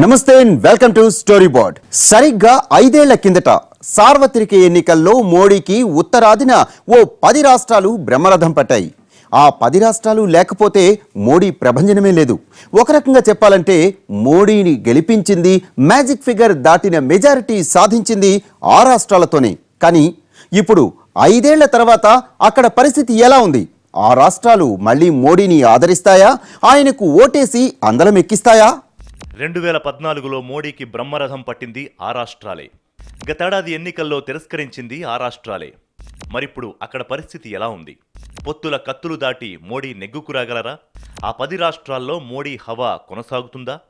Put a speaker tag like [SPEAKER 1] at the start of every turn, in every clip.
[SPEAKER 1] Namaste and welcome to story board సరిగ్గా ఐదేళ్ళ కిందట సార్వత్రిక ఎన్నికల్లో మోడీకి ఉత్తరాదిన ఓ పది రాష్ట్రాలు బ్రహ్మరథం పట్టాయి. ఆ పది రాష్ట్రాలు లేకపోతే మోడీ ప్రభంజనమే లేదు. ఒక రకంగా చెప్పాలంటే మోడీని గెలిపించింది మ్యాజిక్ ఫిగర్ దాటిన మెజారిటీ సాధించింది ఆ రాష్ట్రాలతోనే. కానీ ఇప్పుడు ఐదేళ్ళ తర్వాత అక్కడ పరిస్థితి ఎలా ఉంది? ఆ రాష్ట్రాలు మళ్ళీ మోడీని ఆదరిస్తాయా? ఆయనకు ఓటేసి అందలం ఎక్కిస్తాయా?
[SPEAKER 2] రెండు వేల పద్నాలుగులో మోడీకి బ్రహ్మరథం పట్టింది ఆ రాష్ట్రాలే. గతేడాది ఎన్నికల్లో తిరస్కరించింది ఆ రాష్ట్రాలే. మరిప్పుడు అక్కడ పరిస్థితి ఎలా ఉంది? పొత్తుల కత్తులు దాటి మోడీ నెగ్గుకురాగలరా? ఆ పది రాష్ట్రాల్లో మోడీ హవా కొనసాగుతుందా?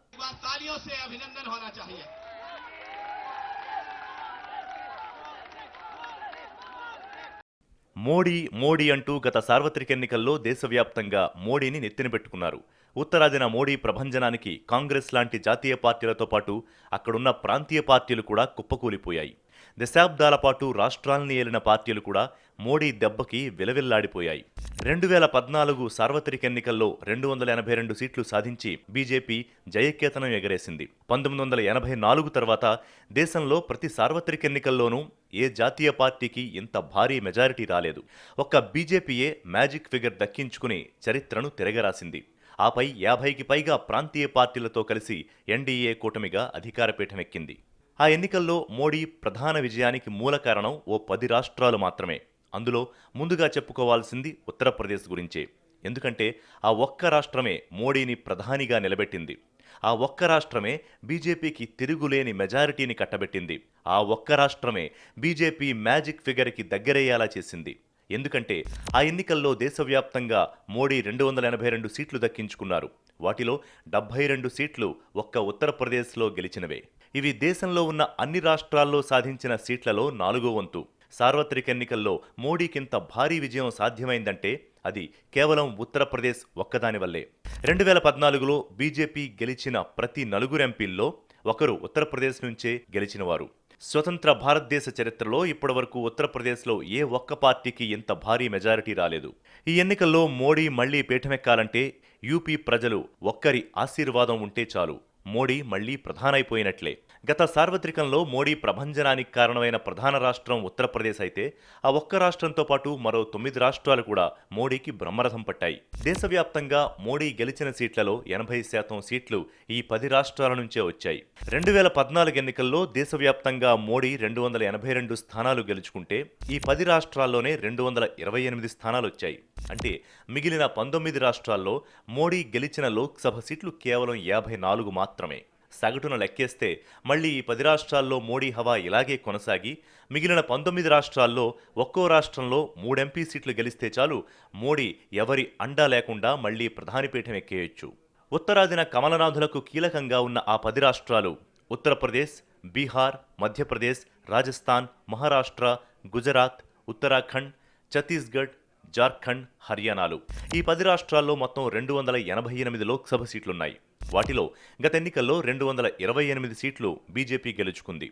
[SPEAKER 2] మోడీ మోడీ అంటూ గత సార్వత్రిక ఎన్నికల్లో దేశవ్యాప్తంగా మోడీని నెత్తిన పెట్టుకున్నారు. ఉత్తరాదిన మోడీ ప్రభంజనానికి కాంగ్రెస్ లాంటి జాతీయ పార్టీలతో పాటు అక్కడున్న ప్రాంతీయ పార్టీలు కూడా కుప్పకూలిపోయాయి. దశాబ్దాల పాటు రాష్ట్రాల్ని ఏలిన పార్టీలు కూడా మోడీ దెబ్బకి విలవిల్లాడిపోయాయి. రెండు వేల పద్నాలుగు సార్వత్రిక ఎన్నికల్లో రెండు వందల ఎనభై రెండు సీట్లు సాధించి బీజేపీ జయకేతనం ఎగరేసింది. పంతొమ్మిది వందల ఎనభై నాలుగు తర్వాత దేశంలో ప్రతి సార్వత్రిక ఎన్నికల్లోనూ ఏ జాతీయ పార్టీకి ఇంత భారీ మెజారిటీ రాలేదు. ఒక్క బీజేపీయే మ్యాజిక్ ఫిగర్ దక్కించుకుని చరిత్రను తిరగరాసింది. ఆపై యాభైకి పైగా ప్రాంతీయ పార్టీలతో కలిసి ఎన్డీఏ కూటమిగా అధికారపీఠమెక్కింది. ఆ ఎన్నికల్లో మోడీ ప్రధాన విజయానికి మూల కారణం ఓ పది రాష్ట్రాలు మాత్రమే. అందులో ముందుగా చెప్పుకోవాల్సింది ఉత్తరప్రదేశ్ గురించే. ఎందుకంటే ఆ ఒక్క రాష్ట్రమే మోడీని ప్రధానిగా నిలబెట్టింది. ఆ ఒక్క రాష్ట్రమే బీజేపీకి తిరుగులేని మెజారిటీని కట్టబెట్టింది. ఆ ఒక్క రాష్ట్రమే బీజేపీ మ్యాజిక్ ఫిగర్కి దగ్గరయ్యేలా చేసింది. ఎందుకంటే ఆ ఎన్నికల్లో దేశవ్యాప్తంగా మోడీ రెండు వందల ఎనభై రెండు సీట్లు దక్కించుకున్నారు. వాటిలో డెబ్బై రెండు సీట్లు ఒక్క ఉత్తరప్రదేశ్లో గెలిచినవే. ఇవి దేశంలో ఉన్న అన్ని రాష్ట్రాల్లో సాధించిన సీట్లలో నాలుగో వంతు. సార్వత్రిక ఎన్నికల్లో మోడీకింత భారీ విజయం సాధ్యమైందంటే అది కేవలం ఉత్తరప్రదేశ్ ఒక్కదాని వల్లే రెండు వేల పద్నాలుగులో బీజేపీ గెలిచిన ప్రతి నలుగురు ఎంపీల్లో ఒకరు ఉత్తరప్రదేశ్ నుంచే గెలిచినవారు. స్వతంత్ర భారతదేశ చరిత్రలో ఇప్పటివరకు ఉత్తరప్రదేశ్లో ఏ ఒక్క పార్టీకి ఇంత భారీ మెజారిటీ రాలేదు. ఈ ఎన్నికల్లో మోడీ మళ్ళీ పీఠమెక్కాలంటే యూపీ ప్రజలు ఒక్కరి ఆశీర్వాదం ఉంటే చాలు. మోడీ మళ్ళీ ప్రధానైపోయినట్లే. గత సార్వత్రికంలో మోడీ ప్రభంజనానికి కారణమైన ప్రధాన రాష్ట్రం ఉత్తరప్రదేశ్ అయితే ఆ ఒక్క రాష్ట్రంతో పాటు మరో తొమ్మిది రాష్ట్రాలు కూడా మోడీకి బ్రహ్మరథం పట్టాయి. దేశవ్యాప్తంగా మోడీ గెలిచిన సీట్లలో ఎనభై శాతం సీట్లు ఈ పది రాష్ట్రాల నుంచే వచ్చాయి. రెండు వేల పద్నాలుగు ఎన్నికల్లో దేశవ్యాప్తంగా మోడీ రెండు వందల ఎనభై రెండు స్థానాలు గెలుచుకుంటే ఈ పది రాష్ట్రాల్లోనే రెండు వందల ఇరవై ఎనిమిది స్థానాలు వచ్చాయి. అంటే మిగిలిన పంతొమ్మిది రాష్ట్రాల్లో మోడీ గెలిచిన లోక్సభ సీట్లు కేవలం యాభై నాలుగు మాత్రమే. సగటున లెక్కేస్తే మళ్ళీ ఈ పది రాష్ట్రాల్లో మోడీ హవా ఇలాగే కొనసాగి మిగిలిన పంతొమ్మిది రాష్ట్రాల్లో ఒక్కో రాష్ట్రంలో మూడెంపీ సీట్లు గెలిస్తే చాలు మోడీ ఎవరి అండా లేకుండా మళ్ళీ ప్రధాని పీఠం ఎక్కేయొచ్చు. ఉత్తరాదిన కమలనాథులకు కీలకంగా ఉన్న ఆ పది రాష్ట్రాలు ఉత్తరప్రదేశ్ బీహార్ మధ్యప్రదేశ్ రాజస్థాన్ మహారాష్ట్ర గుజరాత్ ఉత్తరాఖండ్ ఛత్తీస్గఢ్ జార్ఖండ్ హర్యానాలు. ఈ పది రాష్ట్రాల్లో మొత్తం రెండు వందల ఎనభై ఎనిమిది లోక్సభ సీట్లున్నాయి. వాటిలో గత ఎన్నికల్లో రెండు వందల ఇరవై ఎనిమిది సీట్లు బీజేపీ గెలుచుకుంది.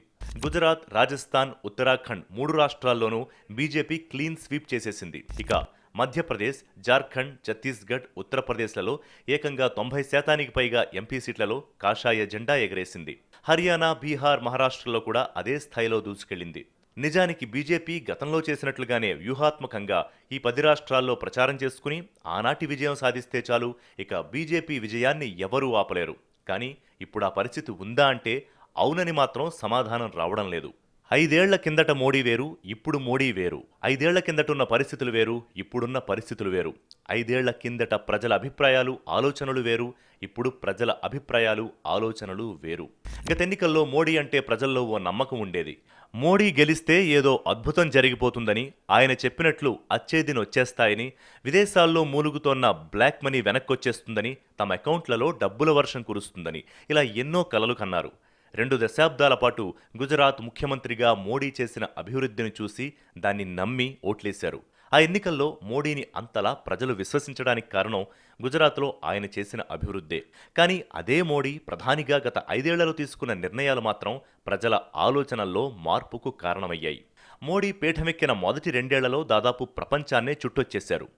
[SPEAKER 2] గుజరాత్ రాజస్థాన్ ఉత్తరాఖండ్ మూడు రాష్ట్రాల్లోనూ బీజేపీ క్లీన్ స్వీప్ చేసేసింది. ఇక మధ్యప్రదేశ్ జార్ఖండ్ ఛత్తీస్గఢ్ ఉత్తరప్రదేశ్లలో ఏకంగా తొంభై శాతానికి పైగా ఎంపీ సీట్లలో కాషాయ జెండా ఎగరేసింది. హర్యానా బీహార్ మహారాష్ట్రలో కూడా అదే స్థాయిలో దూసుకెళ్ళింది నిజానికి బీజేపీ గతంలో చేసినట్లుగానే వ్యూహాత్మకంగా ఈ పది రాష్ట్రాల్లో ప్రచారం చేసుకుని ఆనాటి విజయం సాధిస్తే చాలు. ఇక బీజేపీ విజయాన్ని ఎవరూ ఆపలేరు. కానీ ఇప్పుడు ఆ పరిస్థితి ఉందా అంటే అవునని మాత్రం సమాధానం రావడం లేదు. ఐదేళ్ళ కిందట మోడీ వేరు ఇప్పుడు మోడీ వేరు. ఐదేళ్ళ కిందటున్న పరిస్థితులు వేరు ఇప్పుడున్న పరిస్థితులు వేరు. ఐదేళ్ళ కిందట ప్రజల అభిప్రాయాలు ఆలోచనలు వేరు ఇప్పుడు ప్రజల అభిప్రాయాలు ఆలోచనలు వేరు. గత ఎన్నికల్లో మోడీ అంటే ప్రజల్లో ఓ నమ్మకం ఉండేది. మోడీ గెలిస్తే ఏదో అద్భుతం జరిగిపోతుందని ఆయన చెప్పినట్లు అచ్చేదిని వచ్చేస్తాయని విదేశాల్లో మూలుగుతోన్న బ్లాక్ మనీ వెనక్కొచ్చేస్తుందని తమ అకౌంట్లలో డబ్బుల వర్షం కురుస్తుందని ఇలా ఎన్నో కలలు కన్నారు. రెండు దశాబ్దాల పాటు గుజరాత్ ముఖ్యమంత్రిగా మోడీ చేసిన అభివృద్ధిని చూసి దాన్ని నమ్మి ఓట్లేశారు. ఆ ఎన్నికల్లో మోడీని అంతలా ప్రజలు విశ్వసించడానికి కారణం గుజరాత్లో ఆయన చేసిన అభివృద్ధే. కానీ అదే మోడీ ప్రధానిగా గత ఐదేళ్ళలో తీసుకున్న నిర్ణయాలు మాత్రం ప్రజల ఆలోచనల్లో మార్పుకు కారణమయ్యాయి. మోడీ పీఠమెక్కిన మొదటి రెండేళ్ళలో దాదాపు ప్రపంచాన్నే చుట్టొచ్చేశారు.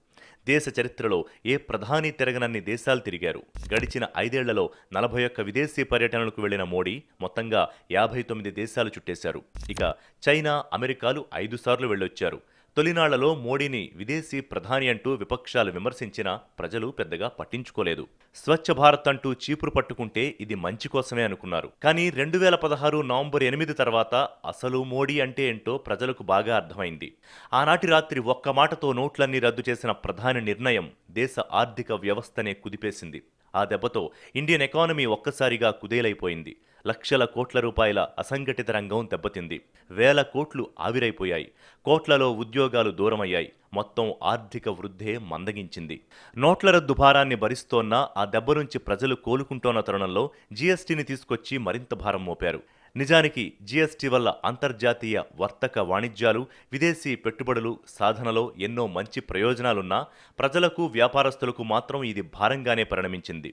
[SPEAKER 2] దేశ చరిత్రలో ఏ ప్రధాని తిరగనన్ని దేశాలు తిరిగారు. గడిచిన ఐదేళ్ళలో నలభై ఒక్క విదేశీ పర్యటనలకు వెళ్ళిన మోడీ మొత్తంగా యాభై తొమ్మిది దేశాలు చుట్టేశారు. ఇక చైనా అమెరికాలు ఐదు సార్లు వెళ్ళొచ్చారు. తొలినాళ్ళలో మోడీని విదేశీ ప్రధాని అంటూ విపక్షాలు విమర్శించినా ప్రజలు పెద్దగా పట్టించుకోలేదు. స్వచ్ఛ భారత్ అంటూ చీపురు పట్టుకుంటే ఇది మంచి కోసమే అనుకున్నారు. కానీ రెండు వేల పదహారు నవంబర్ ఎనిమిది తర్వాత అసలు మోడీ అంటే ఏంటో ప్రజలకు బాగా అర్థమైంది. ఆనాటి రాత్రి ఒక్క మాటతో నోట్లన్నీ రద్దు చేసిన ప్రధాని నిర్ణయం దేశ ఆర్థిక వ్యవస్థనే కుదిపేసింది. ఆ దెబ్బతో ఇండియన్ ఎకానమీ ఒక్కసారిగా కుదేలైపోయింది. లక్షల కోట్ల రూపాయల అసంఘటిత రంగం దెబ్బతింది. వేల కోట్లు ఆవిరైపోయాయి. కోట్లలో ఉద్యోగాలు దూరమయ్యాయి. మొత్తం ఆర్థిక వృద్ధే మందగించింది. నోట్ల రద్దు భారాన్ని భరిస్తోన్న ఆ దెబ్బ నుంచి ప్రజలు కోలుకుంటోన్న తరుణంలో జీఎస్టీని తీసుకొచ్చి మరింత భారం మోపారు. నిజానికి జీఎస్టీ వల్ల అంతర్జాతీయ వర్తక వాణిజ్యాలు విదేశీ పెట్టుబడులు సాధనలో ఎన్నో మంచి ప్రయోజనాలున్నా ప్రజలకు వ్యాపారస్తులకు మాత్రం ఇది భారంగానే పరిణమించింది.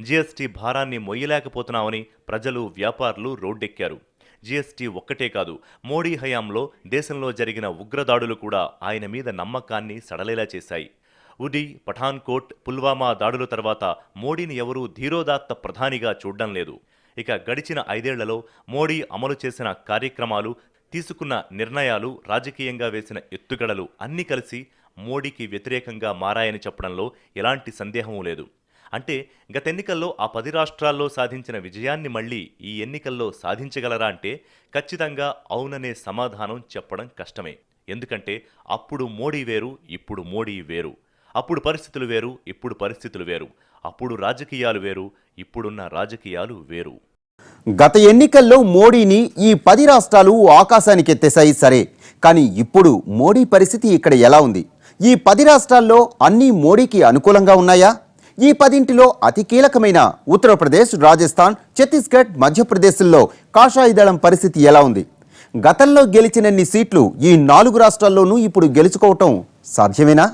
[SPEAKER 2] జీఎస్టీ భారాన్ని మొయ్యలేకపోతున్నామని ప్రజలు వ్యాపారులు రోడ్డెక్కారు. జీఎస్టీ ఒక్కటే కాదు మోడీ హయాంలో దేశంలో జరిగిన ఉగ్రదాడులు కూడా ఆయన మీద నమ్మకాన్ని సడలేలా చేశాయి. ఉడి పఠాన్కోట్ పుల్వామా దాడుల తర్వాత మోడీని ఎవరూ ధీరోదాత్త ప్రధానిగా చూడడం లేదు. ఇక గడిచిన ఐదేళ్ళలో మోడీ అమలు చేసిన కార్యక్రమాలు తీసుకున్న నిర్ణయాలు రాజకీయంగా వేసిన ఎత్తుగడలు అన్నీ కలిసి మోడీకి వ్యతిరేకంగా మారాయని చెప్పడంలో ఎలాంటి సందేహమూ లేదు. అంటే గత ఎన్నికల్లో ఆ పది రాష్ట్రాల్లో సాధించిన విజయాన్ని మళ్ళీ ఈ ఎన్నికల్లో సాధించగలరా అంటే ఖచ్చితంగా అవుననే సమాధానం చెప్పడం కష్టమే. ఎందుకంటే అప్పుడు మోడీ వేరు ఇప్పుడు మోడీ వేరు. అప్పుడు పరిస్థితులు వేరు ఇప్పుడు పరిస్థితులు వేరు. అప్పుడు రాజకీయాలు వేరు ఇప్పుడున్న రాజకీయాలు వేరు.
[SPEAKER 1] గత ఎన్నికల్లో మోడీని ఈ పది రాష్ట్రాలు ఆకాశానికి ఎత్తేశాయి సరే. కానీ ఇప్పుడు మోడీ పరిస్థితి ఇక్కడ ఎలా ఉంది? ఈ పది రాష్ట్రాల్లో అన్నీ మోడీకి అనుకూలంగా ఉన్నాయా? ఈ పదింటిలో అతి కీలకమైన ఉత్తరప్రదేశ్ రాజస్థాన్ ఛత్తీస్గఢ్ మధ్యప్రదేశ్లో కాషాయదళం పరిస్థితి ఎలా ఉంది? గతంలో గెలిచినన్ని సీట్లు ఈ నాలుగు రాష్ట్రాల్లోనూ ఇప్పుడు గెలుచుకోవటం సాధ్యమేనా?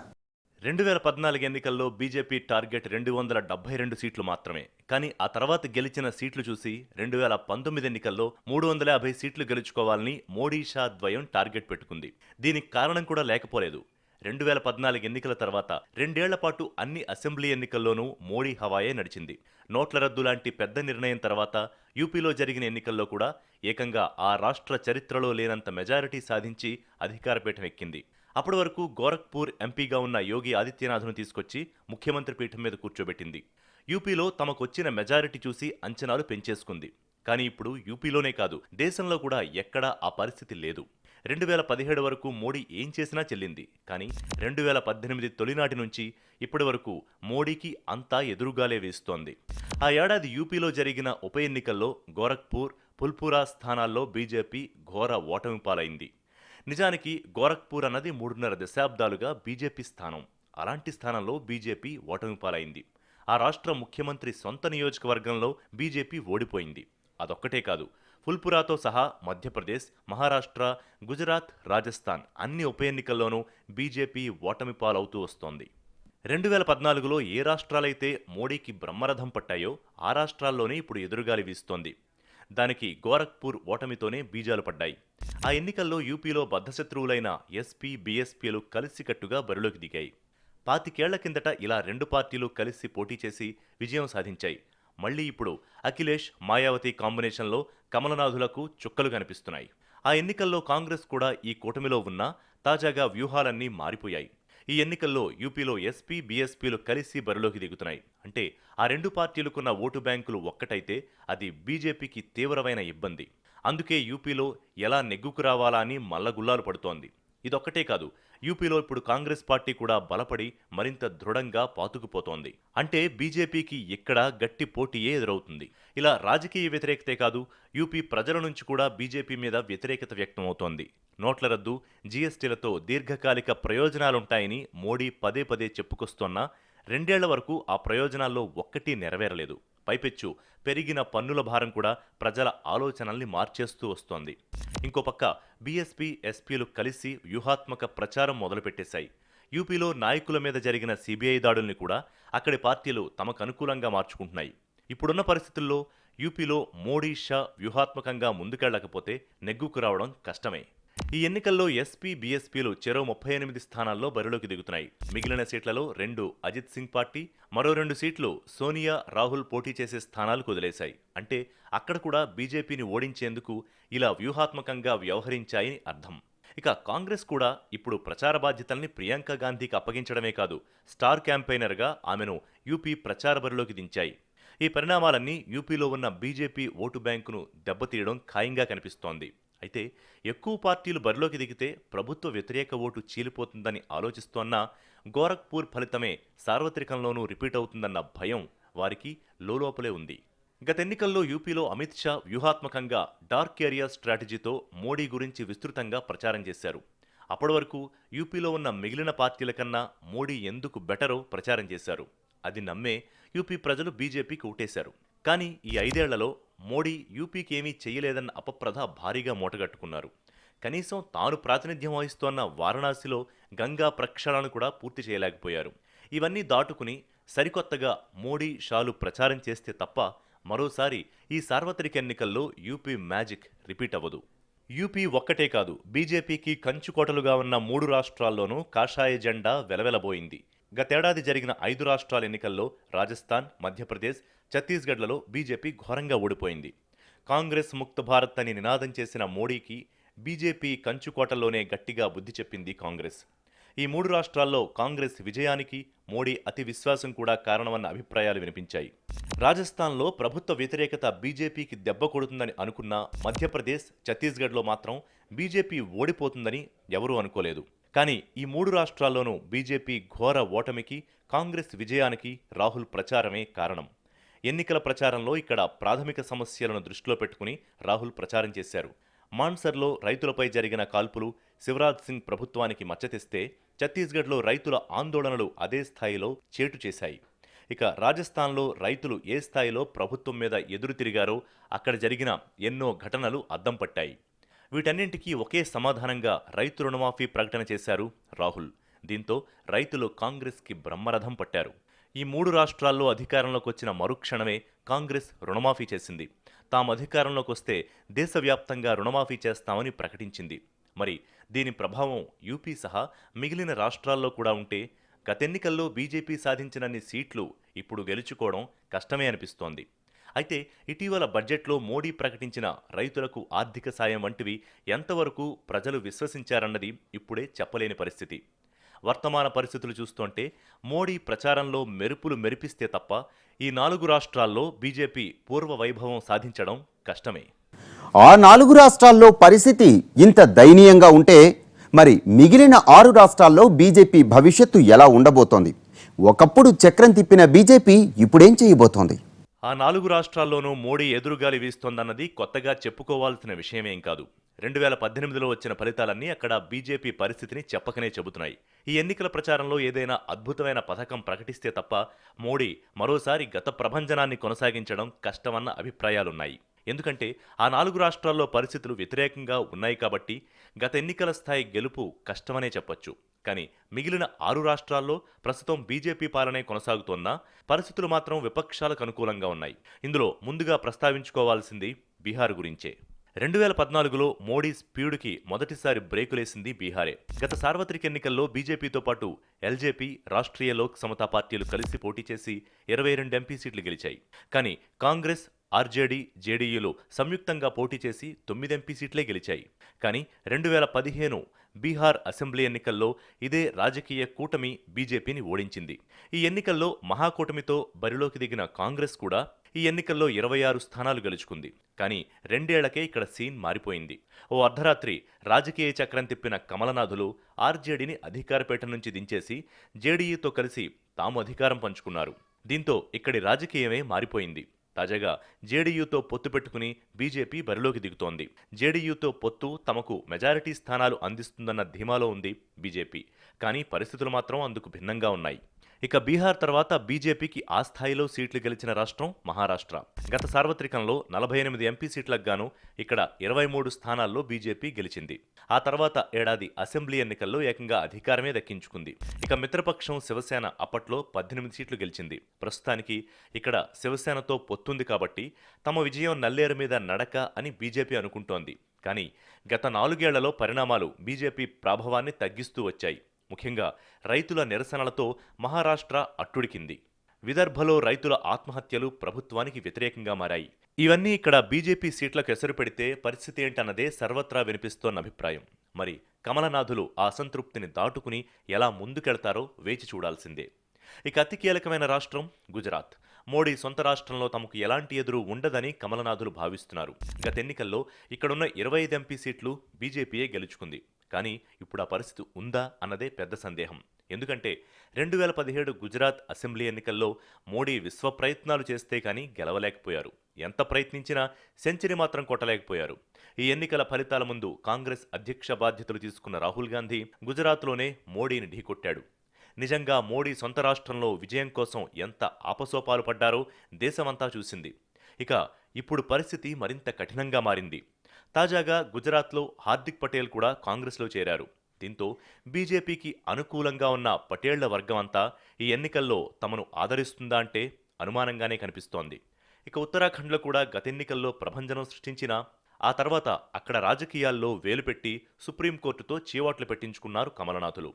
[SPEAKER 2] రెండు వేల పద్నాలుగు ఎన్నికల్లో బీజేపీ టార్గెట్ రెండు వందల డెబ్బై రెండు సీట్లు మాత్రమే. కానీ ఆ తర్వాత గెలిచిన సీట్లు చూసి రెండు వేల పంతొమ్మిది ఎన్నికల్లో మూడు వందల యాభై సీట్లు గెలుచుకోవాలని మోడీ షా ద్వయం టార్గెట్ పెట్టుకుంది. దీనికి కారణం కూడా లేకపోలేదు. రెండు వేల పద్నాలుగు ఎన్నికల తర్వాత రెండేళ్ళ పాటు అన్ని అసెంబ్లీ ఎన్నికల్లోనూ మోడీ హవాయే నడిచింది. నోట్ల రద్దు లాంటి పెద్ద నిర్ణయం తర్వాత యూపీలో జరిగిన ఎన్నికల్లో కూడా ఏకంగా ఆ రాష్ట్ర చరిత్రలో లేనంత మెజారిటీ సాధించి అధికారపీఠం ఎక్కింది. అప్పటి వరకు గోరఖ్పూర్ ఎంపీగా ఉన్న యోగి ఆదిత్యనాథ్ను తీసుకొచ్చి ముఖ్యమంత్రి పీఠం మీద కూర్చోబెట్టింది. యూపీలో తమకొచ్చిన మెజారిటీ చూసి అంచనాలు పెంచేసుకుంది. కానీ ఇప్పుడు యూపీలోనే కాదు దేశంలో కూడా ఎక్కడా ఆ పరిస్థితి లేదు. రెండు వేల పదిహేడు వరకు మోడీ ఏం చేసినా చెల్లింది. కానీ రెండు వేల పద్దెనిమిది తొలినాటి నుంచి ఇప్పటి వరకు మోడీకి అంతా ఎదురుగాలే వేస్తోంది. ఆ ఏడాది యూపీలో జరిగిన ఉప ఎన్నికల్లో గోరఖ్పూర్ పుల్పురా స్థానాల్లో బీజేపీ ఘోర ఓటమి పాలైంది. నిజానికి గోరఖ్పూర్ అన్నది మూడున్నర దశాబ్దాలుగా బీజేపీ స్థానం. అలాంటి స్థానంలో బీజేపీ ఓటమి పాలైంది. ఆ రాష్ట్ర ముఖ్యమంత్రి సొంత నియోజకవర్గంలో బీజేపీ ఓడిపోయింది. అదొక్కటే కాదు ఫుల్పురాతో సహా మధ్యప్రదేశ్ మహారాష్ట్ర గుజరాత్ రాజస్థాన్ అన్ని ఉప ఎన్నికల్లోనూ బీజేపీ ఓటమి పాలవుతూ వస్తోంది. రెండు వేల పద్నాలుగులో ఏ రాష్ట్రాలైతే మోడీకి బ్రహ్మరథం పట్టాయో ఆ రాష్ట్రాల్లోనే ఇప్పుడు ఎదురుగాలి వీస్తోంది. దానికి గోరఖ్పూర్ ఓటమితోనే బీజాలు పడ్డాయి. ఆ ఎన్నికల్లో యూపీలో బద్ధశత్రువులైన ఎస్పీ బీఎస్పీలు కలిసికట్టుగా బరిలోకి దిగాయి. పాతికేళ్ళ కిందట ఇలా రెండు పార్టీలు కలిసి పోటీ చేసి విజయం సాధించాయి. మళ్ళీ ఇప్పుడు అఖిలేష్ మాయావతి కాంబినేషన్లో కమలనాథులకు చుక్కలు కనిపిస్తున్నాయి. ఆ ఎన్నికల్లో కాంగ్రెస్ కూడా ఈ కూటమిలో ఉన్నా తాజాగా వ్యూహాలన్నీ మారిపోయాయి. ఈ ఎన్నికల్లో యూపీలో ఎస్పీ బీఎస్పీలు కలిసి బరిలోకి దిగుతున్నాయి. అంటే ఆ రెండు పార్టీలకున్న ఓటు బ్యాంకులు ఒక్కటైతే అది బీజేపీకి తీవ్రమైన ఇబ్బంది. అందుకే యూపీలో ఎలా నెగ్గుకు రావాలా అని మల్లగుల్లాలు పడుతోంది. ఇదొక్కటే కాదు యూపీలో ఇప్పుడు కాంగ్రెస్ పార్టీ కూడా బలపడి మరింత దృఢంగా పాతుకుపోతోంది. అంటే బీజేపీకి ఇక్కడ గట్టి పోటీయే ఎదురవుతుంది. ఇలా రాజకీయ వ్యతిరేకతే కాదు యూపీ ప్రజల నుంచి కూడా బీజేపీ మీద వ్యతిరేకత వ్యక్తమవుతోంది. నోట్ల రద్దు జీఎస్టీలతో దీర్ఘకాలిక ప్రయోజనాలుంటాయని మోడీ పదే పదే చెప్పుకొస్తోన్నా రెండేళ్ళ వరకు ఆ ప్రయోజనాల్లో ఒక్కటి నెరవేరలేదు. పైపెచ్చు. పెరిగిన పన్నుల భారం కూడా ప్రజల ఆలోచనల్ని మార్చేస్తూ వస్తోంది. ఇంకో పక్క బీఎస్పీ ఎస్పీలు కలిసి వ్యూహాత్మక ప్రచారం మొదలుపెట్టేశాయి. యూపీలో నాయకుల మీద జరిగిన సిబిఐ దాడుల్ని కూడా అక్కడి పార్టీలు తమకు అనుకూలంగా మార్చుకుంటున్నాయి. ఇప్పుడున్న పరిస్థితుల్లో యూపీలో మోడీ షా వ్యూహాత్మకంగా ముందుకెళ్ళకపోతే నెగ్గుకు రావడం కష్టమే. ఈ ఎన్నికల్లో ఎస్పీ బీఎస్పీలు చెరో ముప్పై ఎనిమిది స్థానాల్లో బరిలోకి దిగుతున్నాయి. మిగిలిన సీట్లలో రెండు అజిత్ సింగ్ పార్టీ మరో రెండు సీట్లు సోనియా రాహుల్ పోటీ చేసే స్థానాలు కుదిలేశాయి అంటే అక్కడ కూడా బీజేపీని ఓడించేందుకు ఇలా వ్యూహాత్మకంగా వ్యవహరించాయని అర్థం. ఇక కాంగ్రెస్ కూడా ఇప్పుడు ప్రచార బాధ్యతల్ని ప్రియాంక గాంధీకి అప్పగించడమే కాదు స్టార్ క్యాంపెయినర్గా ఆమెను యూపీ ప్రచార బరిలోకి దించాయి. ఈ పరిణామాలన్నీ యూపీలో ఉన్న బీజేపీ ఓటు బ్యాంకును దెబ్బతీయడం ఖాయంగా కనిపిస్తోంది. అయితే ఎక్కువ పార్టీలు బరిలోకి దిగితే ప్రభుత్వ వ్యతిరేక ఓటు చీలిపోతుందని ఆలోచిస్తోన్న గోరఖ్పూర్ ఫలితమే సార్వత్రికంలోనూ రిపీట్ అవుతుందన్న భయం వారికి లోలోపలే ఉంది. గత ఎన్నికల్లో యూపీలో అమిత్ షా వ్యూహాత్మకంగా డార్క్ ఏరియా స్ట్రాటజీతో మోడీ గురించి విస్తృతంగా ప్రచారం చేశారు. అప్పటి వరకు యూపీలో ఉన్న మిగిలిన పార్టీల కన్నా మోడీ ఎందుకు బెటరో ప్రచారం చేశారు. అది నమ్మే యూపీ ప్రజలు బీజేపీకి ఓటేశారు కానీ ఈ ఐదేళ్ళలో మోడీ యూపీకి ఏమీ చేయలేదన్న అపప్రధ భారీగా మూటగట్టుకున్నారు. కనీసం తాను ప్రాతినిధ్యం వహిస్తోన్న వారణాసిలో గంగా ప్రక్షాళన కూడా పూర్తి చేయలేకపోయారు. ఇవన్నీ దాటుకుని సరికొత్తగా మోడీ షాలు ప్రచారం చేస్తే తప్ప మరోసారి ఈ సార్వత్రిక ఎన్నికల్లో యూపీ మ్యాజిక్ రిపీట్ అవ్వదు. యూపీ ఒక్కటే కాదు బీజేపీకి కంచుకోటలుగా ఉన్న మూడు రాష్ట్రాల్లోనూ కాషాయ జెండా వెలవెలబోయింది. గతేడాది జరిగిన ఐదు రాష్ట్రాల ఎన్నికల్లో రాజస్థాన్ మధ్యప్రదేశ్ ఛత్తీస్గఢ్లలో బీజేపీ ఘోరంగా ఓడిపోయింది కాంగ్రెస్ ముక్త భారత్ అని నినాదం చేసిన మోడీకి బీజేపీ కంచుకోటల్లోనే గట్టిగా బుద్ధి చెప్పింది కాంగ్రెస్. ఈ మూడు రాష్ట్రాల్లో కాంగ్రెస్ విజయానికి మోడీ అతి విశ్వాసం కూడా కారణమన్న అభిప్రాయాలు వినిపించాయి. రాజస్థాన్లో ప్రభుత్వ వ్యతిరేకత బీజేపీకి దెబ్బ కొడుతుందని అనుకున్న మధ్యప్రదేశ్ ఛత్తీస్గఢ్లో మాత్రం బీజేపీ ఓడిపోతుందని ఎవరూ అనుకోలేదు. కానీ ఈ మూడు రాష్ట్రాల్లోనూ బీజేపీ ఘోర ఓటమికి కాంగ్రెస్ విజయానికి రాహుల్ ప్రచారమే కారణం. ఎన్నికల ప్రచారంలో ఇక్కడ ప్రాథమిక సమస్యలను దృష్టిలో పెట్టుకుని రాహుల్ ప్రచారం చేశారు. మాన్సర్లో రైతులపై జరిగిన కాల్పులు శివరాజ్ సింగ్ ప్రభుత్వానికి మచ్చతెస్తే ఛత్తీస్గఢ్లో రైతుల ఆందోళనలు అదే స్థాయిలో చేటు చేశాయి. ఇక రాజస్థాన్లో రైతులు ఏ స్థాయిలో ప్రభుత్వం మీద ఎదురు తిరిగారో అక్కడ జరిగిన ఎన్నో ఘటనలు అద్దం పట్టాయి. వీటన్నింటికీ ఒకే సమాధానంగా రైతు రుణమాఫీ ప్రకటన చేశారు రాహుల్. దీంతో రైతులు కాంగ్రెస్కి బ్రహ్మరథం పట్టారు. ఈ మూడు రాష్ట్రాల్లో అధికారంలోకి వచ్చిన మరుక్షణమే కాంగ్రెస్ రుణమాఫీ చేసింది. తాము అధికారంలోకి వస్తే దేశవ్యాప్తంగా రుణమాఫీ చేస్తామని ప్రకటించింది. మరి దీని ప్రభావం యూపీ సహా మిగిలిన రాష్ట్రాల్లో కూడా ఉంటే గతెన్నికల్లో బీజేపీ సాధించినన్ని సీట్లు ఇప్పుడు గెలుచుకోవడం కష్టమే అనిపిస్తోంది. అయితే ఇటీవల బడ్జెట్లో మోడీ ప్రకటించిన రైతులకు ఆర్థిక సాయం వంటివి ఎంతవరకు ప్రజలు విశ్వసించారన్నది ఇప్పుడే చెప్పలేని పరిస్థితి. వర్తమాన పరిస్థితులు చూస్తుంటే మోడీ ప్రచారంలో మెరుపులు మెరిపిస్తే తప్ప ఈ నాలుగు రాష్ట్రాల్లో బీజేపీ పూర్వ వైభవం సాధించడం కష్టమే.
[SPEAKER 1] ఆ నాలుగు రాష్ట్రాల్లో పరిస్థితి ఇంత దయనీయంగా ఉంటే మరి మిగిలిన ఆరు రాష్ట్రాల్లో బీజేపీ భవిష్యత్తు ఎలా ఉండబోతోంది? ఒకప్పుడు చక్రం తిప్పిన బీజేపీ ఇప్పుడేం చేయబోతోంది?
[SPEAKER 2] ఆ నాలుగు రాష్ట్రాల్లోనూ మోడీ ఎదురుగాలి వీస్తోందన్నది కొత్తగా చెప్పుకోవాల్సిన విషయమేం కాదు. రెండు వేల పద్దెనిమిదిలో వచ్చిన ఫలితాలన్నీ అక్కడ బీజేపీ పరిస్థితిని చెప్పకనే చెబుతున్నాయి. ఈ ఎన్నికల ప్రచారంలో ఏదైనా అద్భుతమైన పథకం ప్రకటిస్తే తప్ప మోడీ మరోసారి గత ప్రభంజనాన్ని కొనసాగించడం కష్టమన్న అభిప్రాయాలున్నాయి. ఎందుకంటే ఆ నాలుగు రాష్ట్రాల్లో పరిస్థితులు వ్యతిరేకంగా ఉన్నాయి కాబట్టి గత ఎన్నికల స్థాయి గెలుపు కష్టమనే చెప్పొచ్చు. కానీ మిగిలిన ఆరు రాష్ట్రాల్లో ప్రస్తుతం బీజేపీ పాలనే కొనసాగుతోన్నా పరిస్థితులు మాత్రం విపక్షాలకు అనుకూలంగా ఉన్నాయి. ఇందులో ముందుగా ప్రస్తావించుకోవాల్సింది బీహార్ గురించే. రెండు వేల పద్నాలుగులో మోడీ స్పీడుకి మొదటిసారి బ్రేకులేసింది బీహారే. గత సార్వత్రిక ఎన్నికల్లో బీజేపీతో పాటు ఎల్జేపీ రాష్ట్రీయ లోక్ సమతా పార్టీలు కలిసి పోటీ చేసి ఇరవై రెండు ఎంపీ సీట్లు గెలిచాయి. కానీ కాంగ్రెస్ ఆర్జేడీ జేడీయూలు సంయుక్తంగా పోటీ చేసి తొమ్మిది ఎంపీ సీట్లే గెలిచాయి. కానీ రెండు వేల పదిహేను బీహార్ అసెంబ్లీ ఎన్నికల్లో ఇదే రాజకీయ కూటమి బీజేపీని ఓడించింది. ఈ ఎన్నికల్లో మహాకూటమితో బరిలోకి దిగిన కాంగ్రెస్ కూడా ఈ ఎన్నికల్లో ఇరవై ఆరు స్థానాలు గెలుచుకుంది. కానీ రెండేళ్ళకే ఇక్కడ సీన్ మారిపోయింది. ఓ అర్ధరాత్రి రాజకీయ చక్రం తిప్పిన కమలనాథులు ఆర్జేడీని అధికారపేట నుంచి దించేసి జేడీయూతో కలిసి తాము అధికారం పంచుకున్నారు. దీంతో ఇక్కడి రాజకీయమే మారిపోయింది. తాజాగా జేడీయూతో పొత్తు పెట్టుకుని బీజేపీ బరిలోకి దిగుతోంది. జేడీయూతో పొత్తు తమకు మెజారిటీ స్థానాలు అందిస్తుందన్న ధీమాలో ఉంది బీజేపీ. కానీ పరిస్థితులు మాత్రం అందుకు భిన్నంగా ఉన్నాయి. ఇక బీహార్ తర్వాత బీజేపీకి ఆ స్థాయిలో సీట్లు గెలిచిన రాష్ట్రం మహారాష్ట్ర. గత సార్వత్రికంలో నలభై ఎనిమిది ఎంపీ సీట్లకు గాను ఇక్కడ ఇరవై మూడు స్థానాల్లో బీజేపీ గెలిచింది. ఆ తర్వాత ఏడాది అసెంబ్లీ ఎన్నికల్లో ఏకంగా అధికారమే దక్కించుకుంది. ఇక మిత్రపక్షం శివసేన అప్పట్లో పద్దెనిమిది సీట్లు గెలిచింది. ప్రస్తుతానికి ఇక్కడ శివసేనతో పొత్తుంది కాబట్టి తమ విజయం నల్లేరు మీద నడక అని బీజేపీ అనుకుంటోంది. కానీ గత నాలుగేళ్ళలో పరిణామాలు బీజేపీ ప్రాభవాన్ని తగ్గిస్తూ వచ్చాయి. ముఖ్యంగా రైతుల నిరసనలతో మహారాష్ట్ర అట్టుడికింది. విదర్భలో రైతుల ఆత్మహత్యలు ప్రభుత్వానికి వ్యతిరేకంగా మారాయి. ఇవన్నీ ఇక్కడ బీజేపీ సీట్లకు ఎసరు పెడితే పరిస్థితి ఏంటన్నదే సర్వత్రా వినిపిస్తోన్న అభిప్రాయం. మరి కమలనాథులు ఆ అసంతృప్తిని దాటుకుని ఎలా ముందుకెళ్తారో వేచి చూడాల్సిందే. ఇక అతి కీలకమైన రాష్ట్రం గుజరాత్. మోడీ సొంత రాష్ట్రంలో తమకు ఎలాంటి ఎదురు ఉండదని కమలనాథులు భావిస్తున్నారు. గత ఎన్నికల్లో ఇక్కడున్న ఇరవై ఐదు ఎంపీ సీట్లు బీజేపీయే గెలుచుకుంది. కానీ ఇప్పుడు ఆ పరిస్థితి ఉందా అన్నదే పెద్ద సందేహం. ఎందుకంటే రెండు వేల పదిహేడు గుజరాత్ అసెంబ్లీ ఎన్నికల్లో మోడీ విశ్వ ప్రయత్నాలు చేస్తే కానీ గెలవలేకపోయారు. ఎంత ప్రయత్నించినా సెంచరీ మాత్రం కొట్టలేకపోయారు. ఈ ఎన్నికల ఫలితాల ముందు కాంగ్రెస్ అధ్యక్ష బాధ్యతలు తీసుకున్న రాహుల్ గాంధీ గుజరాత్లోనే మోడీని ఢీకొట్టాడు. నిజంగా మోడీ సొంత రాష్ట్రంలో విజయం కోసం ఎంత ఆపసోపాలు పడ్డారో దేశమంతా చూసింది. ఇక ఇప్పుడు పరిస్థితి మరింత కఠినంగా మారింది. తాజాగా గుజరాత్లో హార్దిక్ పటేల్ కూడా కాంగ్రెస్లో చేరారు. దీంతో బీజేపీకి అనుకూలంగా ఉన్న పటేళ్ళ వర్గం అంతా ఈ ఎన్నికల్లో తమను ఆదరిస్తుందా అంటే అనుమానంగానే కనిపిస్తోంది. ఇక ఉత్తరాఖండ్లో కూడా గత ఎన్నికల్లో ప్రభంజనం సృష్టించిన ఆ తర్వాత అక్కడ రాజకీయాల్లో వేలుపెట్టి సుప్రీంకోర్టుతో చీవాట్లు పెట్టించుకున్నారు కమలనాథులు.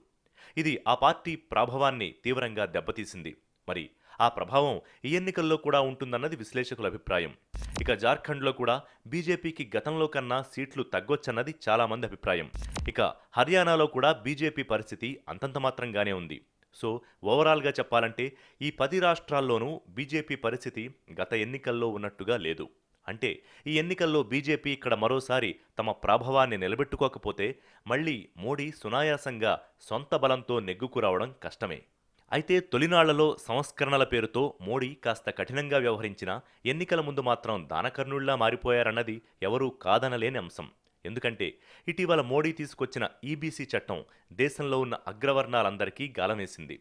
[SPEAKER 2] ఇది ఆ పార్టీ ప్రాభవాన్ని తీవ్రంగా దెబ్బతీసింది. మరి ఆ ప్రభావం ఈ ఎన్నికల్లో కూడా ఉంటుందన్నది విశ్లేషకుల అభిప్రాయం. ఇక జార్ఖండ్లో కూడా బీజేపీకి గతంలో కన్నా సీట్లు తగ్గొచ్చన్నది చాలా మంది అభిప్రాయం. ఇక హర్యానాలో కూడా బీజేపీ పరిస్థితి అంతంత మాత్రంగానే ఉంది. సో ఓవరాల్గా చెప్పాలంటే ఈ పది రాష్ట్రాల్లోనూ బీజేపీ పరిస్థితి గత ఎన్నికల్లో ఉన్నట్టుగా లేదు. అంటే ఈ ఎన్నికల్లో బీజేపీ ఇక్కడ మరోసారి తమ ప్రాభవాన్ని నిలబెట్టుకోకపోతే మళ్ళీ మోడీ సునాయాసంగా సొంత బలంతో నెగ్గుకు రావడం కష్టమే. అయితే తొలినాళ్ళలో సంస్కరణల పేరుతో మోడీ కాస్త కఠినంగా వ్యవహరించిన ఎన్నికల ముందు మాత్రం దానకర్ణుళ్ళా మారిపోయారన్నది ఎవరూ కాదనలేని అంశం. ఎందుకంటే ఇటీవల మోడీ తీసుకొచ్చిన ఈబీసీ చట్టం దేశంలో ఉన్న అగ్రవర్ణాలందరికీ గాలమేసింది.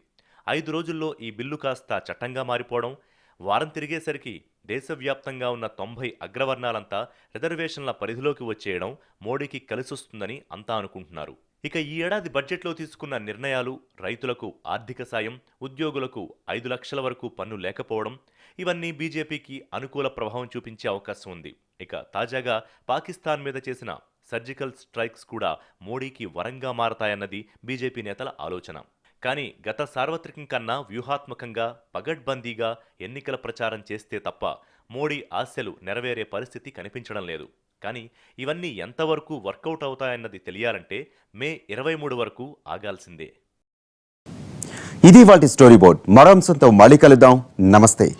[SPEAKER 2] ఐదు రోజుల్లో ఈ బిల్లు కాస్త చట్టంగా మారిపోవడం వారం తిరిగేసరికి దేశవ్యాప్తంగా ఉన్న తొంభై అగ్రవర్ణాలంతా రిజర్వేషన్ల పరిధిలోకి వచ్చేయడం మోడీకి కలిసొస్తుందని అంతా అనుకుంటున్నారు. ఇక ఈ ఏడాది బడ్జెట్లో తీసుకున్న నిర్ణయాలు రైతులకు ఆర్థిక సాయం ఉద్యోగులకు ఐదు లక్షల వరకు పన్ను లేకపోవడం ఇవన్నీ బీజేపీకి అనుకూల ప్రభావం చూపించే అవకాశం ఉంది. ఇక తాజాగా పాకిస్తాన్ మీద చేసిన సర్జికల్ స్ట్రైక్స్ కూడా మోడీకి వరంగా మారతాయన్నది బీజేపీ నేతల ఆలోచన. కానీ గత సార్వత్రికం కన్నా వ్యూహాత్మకంగా పగడ్బందీగా ఎన్నికల ప్రచారం చేస్తే తప్ప మోడీ ఆశలు నెరవేరే పరిస్థితి కనిపించడం లేదు. కానీ ఇవన్నీ ఎంతవరకు వర్కౌట్ అవుతాయన్నది తెలియాలంటే మే ఇరవై మూడు వరకు ఆగాల్సిందే.
[SPEAKER 1] ఇది వాటి స్టోరీ బోర్డ్ మరో అంశంతో మళ్ళీ కలుద్దాం. నమస్తే.